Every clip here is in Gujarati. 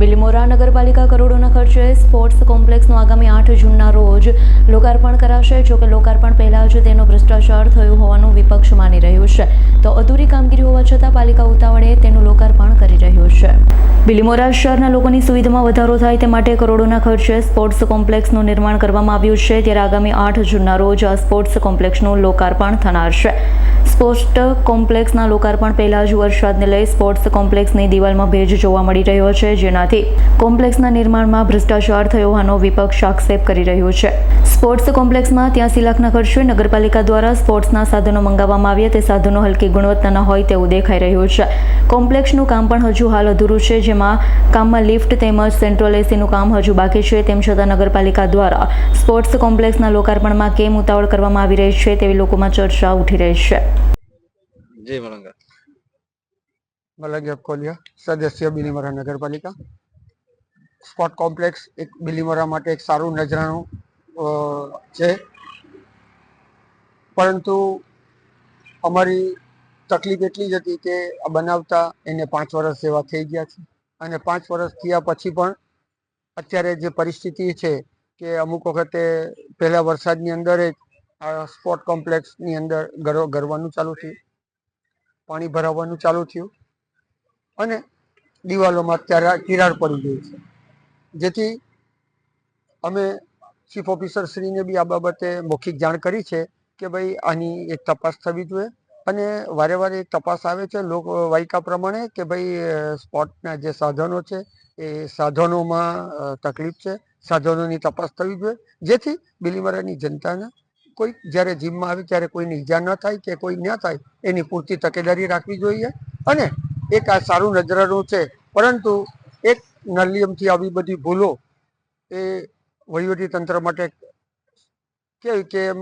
બિલીમોરા નગરપાલિકા કરોડોના ખર્ચે સ્પોર્ટ્સ કોમ્પ્લેક્સનું આગામી આઠ જૂનના રોજ લોકાર્પણ કરાશે. જોકે લોકાર્પણ પહેલાં જ તેનો ભ્રષ્ટાચાર થયો હોવાનું વિપક્ષ માની રહ્યું છે. તો અધૂરી કામગીરી હોવા છતાં પાલિકા ઉતાવળે તેનું લોકાર્પણ કરી રહ્યું છે. બિલીમોરા શહેરના લોકોની સુવિધામાં વધારો થાય તે માટે કરોડોના ખર્ચે સ્પોર્ટ્સ કોમ્પ્લેક્સનું નિર્માણ કરવામાં આવ્યું છે. ત્યારે આગામી આઠ જૂનના રોજ આ સ્પોર્ટ્સ કોમ્પ્લેક્સનું લોકાર્પણ થનાર છે. સ્પોર્ટ્સ કોમ્પ્લેક્સના લોકાર્પણ પહેલા જ વરસાદને લઈ સ્પોર્ટ્સ કોમ્પ્લેક્સની દિવાલમાં ભેજ જોવા મળી રહ્યો છે, જેનાથી કોમ્પ્લેક્સના નિર્માણમાં ભ્રષ્ટાચાર થયો હોવાનો વિપક્ષ આક્ષેપ કરી રહ્યો છે. સ્પોર્ટ્સ કોમ્પ્લેક્સમાં ત્યાંસી લાખના ખર્ચે નગરપાલિકા દ્વારા સ્પોર્ટ્સના સાધનો મંગાવવામાં આવ્યા, તે સાધનો હલકી ગુણવત્તાના હોય તેવું દેખાઈ રહ્યું છે. કોમ્પ્લેક્સનું કામ પણ હજુ હાલ અધૂરું છે, જેમાં કામમાં લિફ્ટ તેમજ સેન્ટ્રલ એસીનું કામ હજુ બાકી છે, તેમ છતાં નગરપાલિકા દ્વારા સ્પોર્ટ્સ કોમ્પ્લેક્સના લોકાર્પણમાં કેમ ઉતાવળ કરવામાં આવી રહી છે, તેવી લોકોમાં ચર્ચા ઉઠી રહી છે. જય મલંગા મલંગ કોલિયા, સદસ્ય બિલીમરા નગરપાલિકા. સ્પોટ કોમ્પ્લેક્સ એક બિલીમરા માટે એક સારું નજરાણું છે. પરંતુ અમારી તકલીફ એટલી જ હતી કે આ બનાવતા એને પાંચ વર્ષ જેવા થઈ ગયા છે. અને પાંચ વર્ષ થયા પછી પણ અત્યારે જે પરિસ્થિતિ છે કે અમુક વખતે પહેલા વરસાદની અંદર જ આ સ્પોટ કોમ્પ્લેક્સની અંદર ગરવ ગરવાનું ચાલુ થયું. પાણી ભરાવાનું ચાલુ થયું અને દિવાલોમાં ત્યારે તિરાડ પડી ગઈ છે. જેથી અમે ચીફ ઓફિસર શ્રીને બી આ બાબતે મૌખિક જાણ કરી છે કે ભાઈ આની એક તપાસ થવી જોઈએ અને વારે વારે એક તપાસ આવે છે લોક વાયકા પ્રમાણે કે ભાઈ સ્પોટના જે સાધનો છે એ સાધનોમાં તકલીફ છે. સાધનોની તપાસ થવી જોઈએ જેથી બિલીમરાની જનતાને કોઈ જ્યારે જીમમાં આવે, ત્યારે કોઈને ઈજા ન થાય કે કોઈ ન થાય, એની પૂરતી તકેદારી રાખવી જોઈએ. અને એક આ સારું નજરાનું છે, પરંતુ એક નલિયમથી આવી બધી ભૂલો એ તંત્ર માટે કેવી કે એમ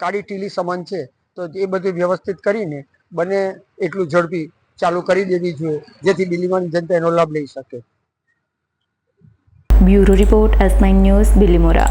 કાળી ટીલી સમાન છે, તો એ બધું વ્યવસ્થિત કરીને બને એટલું ઝડપી ચાલુ કરી દેવી જોઈએ, જેથી બિલીમાની જનતા એનો લાભ લઈ શકે. Bureau report S news, Bilimora.